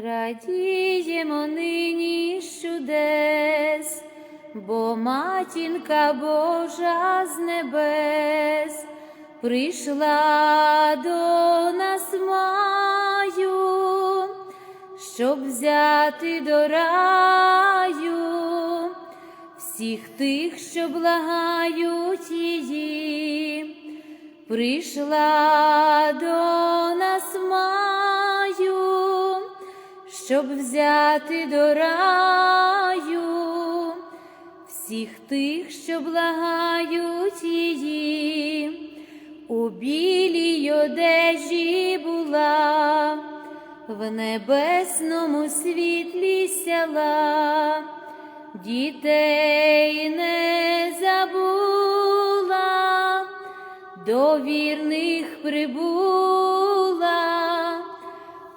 Радіємо нині чудес, бо матінка Божа з небес прийшла до нас маю, щоб взяти до раю всіх тих, що благають її, прийшла до нас щоб взяти до раю всіх тих, що благають її, у білій одежі була, в небесному світлі сяла, дітей не забула, до вірних прибула,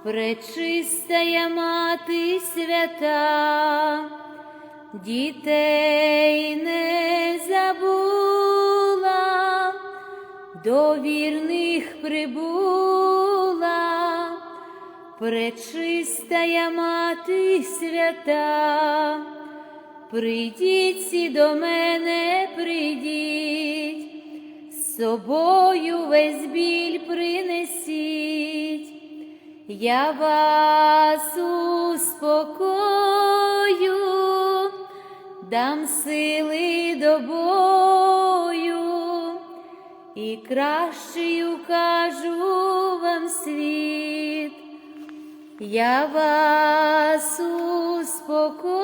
пречистая мати свята дітей не забула, до вірних прибула, пречистая мати свята, прийдіть всі до мене, прийдіть, з собою весь біль принесіть. Я вас успокою, дам сили до бою і кращою кажу вам світ. Я вас успокою,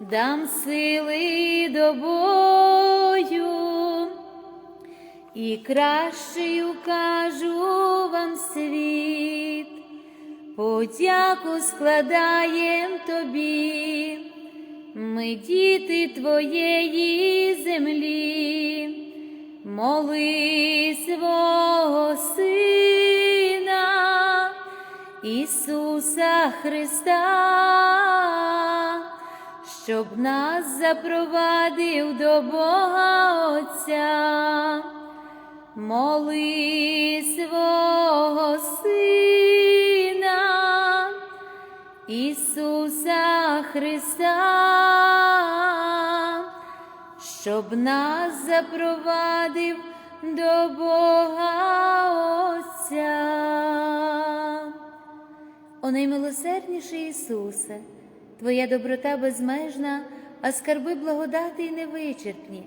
дам сили до бою і кращою кажу вам світ, подяку складаєм тобі, ми діти твоєї землі, моли свого Сина, Ісуса Христа щоб нас запровадив до Бога Отця, моли свого Сина, Ісуса Христа, щоб нас запровадив до Бога Отця. О наймилосердніший Ісусе, Твоя доброта безмежна, а скарби благодати й невичерпні.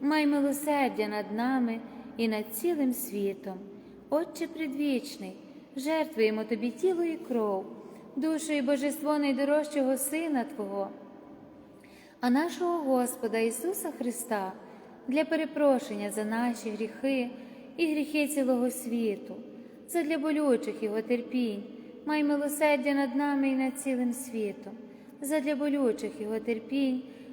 май милосердя над нами і над цілим світом, Отче предвічний, жертвуємо тобі тіло і кров, душу і божество найдорожчого Сина Твого а нашого Господа Ісуса Христа для перепрошення за наші гріхи і гріхи цілого світу, задля болючих Його терпінь, май милосердя над нами і над цілим світом, задля болючих Його терпінь,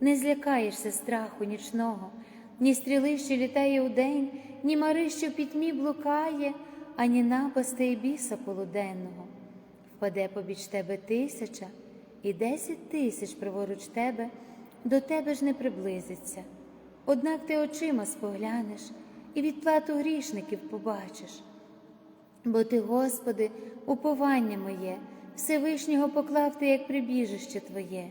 не злякаєшся страху нічного, ні стріли, що літає удень, ні мари, що пітьмі блукає, ані напасти біса полуденного. Впаде побіч тебе тисяча, і десять тисяч праворуч тебе, до тебе ж не приблизиться. Однак ти очима споглянеш і відплату грішників побачиш. Бо ти, Господи, уповання моє, Всевишнього поклав ти, як прибіжище Твоє,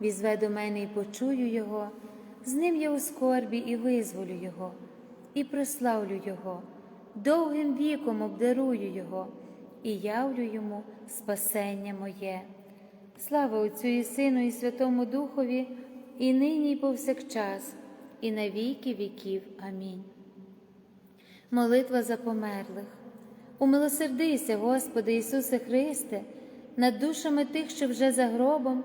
Візве до мене і почую його, з ним я у скорбі і визволю його, і прославлю Його, довгим віком обдарую Його і явлю йому спасення моє. Слава Отцю і Сину, і Святому Духові, і нині, і повсякчас, і на віки віків. Амінь. Молитва за померлих. Умилосердися, Господи Ісусе Христе, над душами тих, що вже за гробом,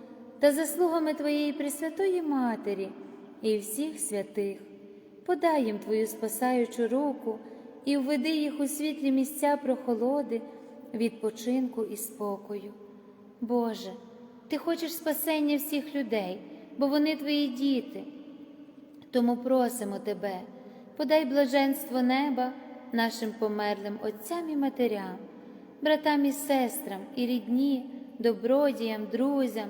та заслугами Твоєї Пресвятої Матері і всіх святих. Подай їм Твою спасаючу руку і введи їх у світлі місця прохолоди, відпочинку і спокою. Боже, Ти хочеш спасення всіх людей, бо вони Твої діти. Тому просимо Тебе, подай блаженство неба нашим померлим отцям і матерям, братам і сестрам, і рідні, добродіям, друзям,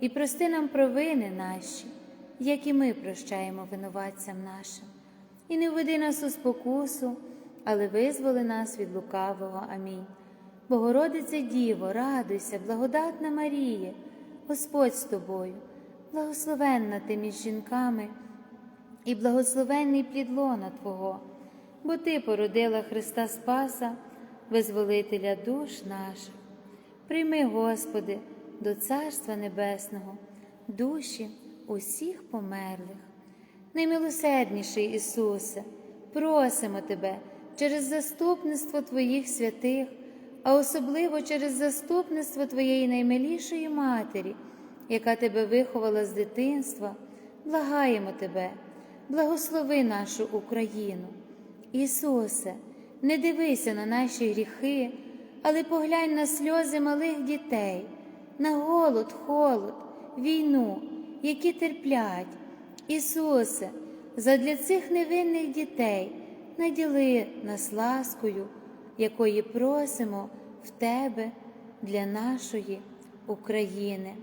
і прости нам провини наші, як і ми прощаємо винуватцям нашим. І не введи нас у спокусу, але визволи нас від лукавого. Амінь. Богородице Діво, радуйся, благодатна Марія, Господь з тобою, благословенна ти між жінками і благословенний плід лона Твого, бо Ти породила Христа Спаса, визволителя душ наших. Прийми, Господи, до Царства Небесного, душі усіх померлих. Наймилосердніший Ісусе, просимо Тебе через заступництво Твоїх святих, а особливо через заступництво Твоєї наймилішої Матері, яка Тебе виховала з дитинства, благаємо Тебе, благослови нашу Україну. Ісусе, не дивися на наші гріхи, але поглянь на сльози малих дітей, на голод, холод, війну, які терплять. Ісусе, задля цих невинних дітей наділи нас ласкою, якої просимо в Тебе для нашої України.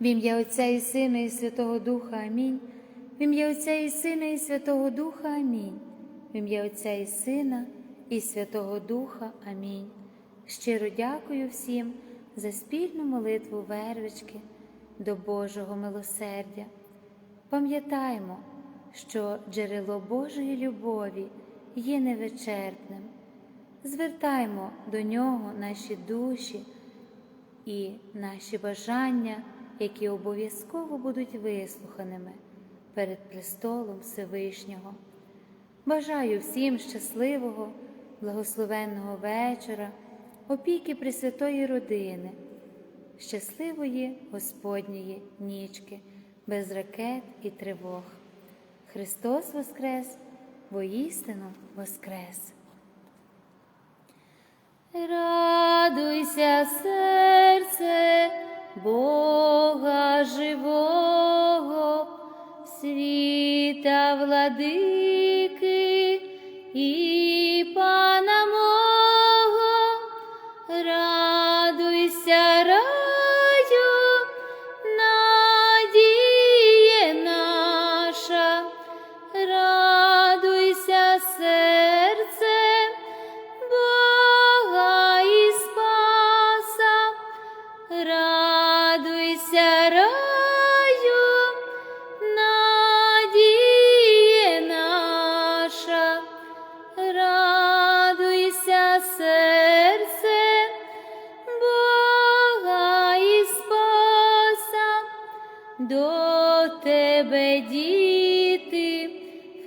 В ім'я Отця і Сина, і Святого Духа Амінь. В ім'я Отця і Сина, і Святого Духа Амінь. В ім'я Отця і Сина, і Святого Духа Амінь. Щиро дякую всім за спільну молитву вервички до Божого милосердя. Пам'ятаймо, що джерело Божої любові є невичерпним. Звертаймо до нього наші душі і наші бажання, які обов'язково будуть вислуханими перед престолом Всевишнього. Бажаю всім щасливого, благословенного вечора, опіки Пресвятої родини, щасливої Господньої нічки без ракет і тривог. Христос Воскрес, воістину Воскрес. Радуйся, серце Бога живого, світа владики і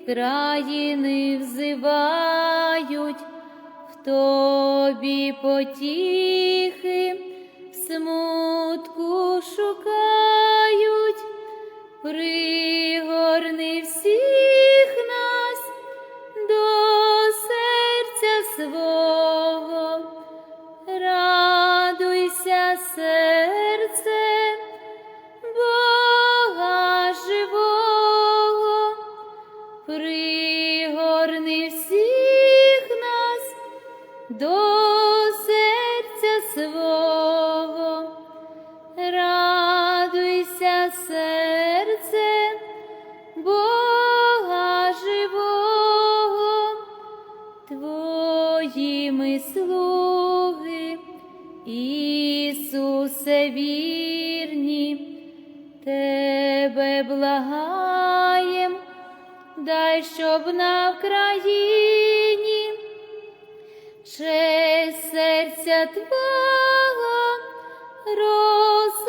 країни взивають, в тобі потіхи, пригорни всіх нас до серця свого, радуйся, серце Бога живого, твоїми слуги, Ісус Ісусе, вірні, Тебе благаєм, щоб на Вкраїні честь серця Твого росла,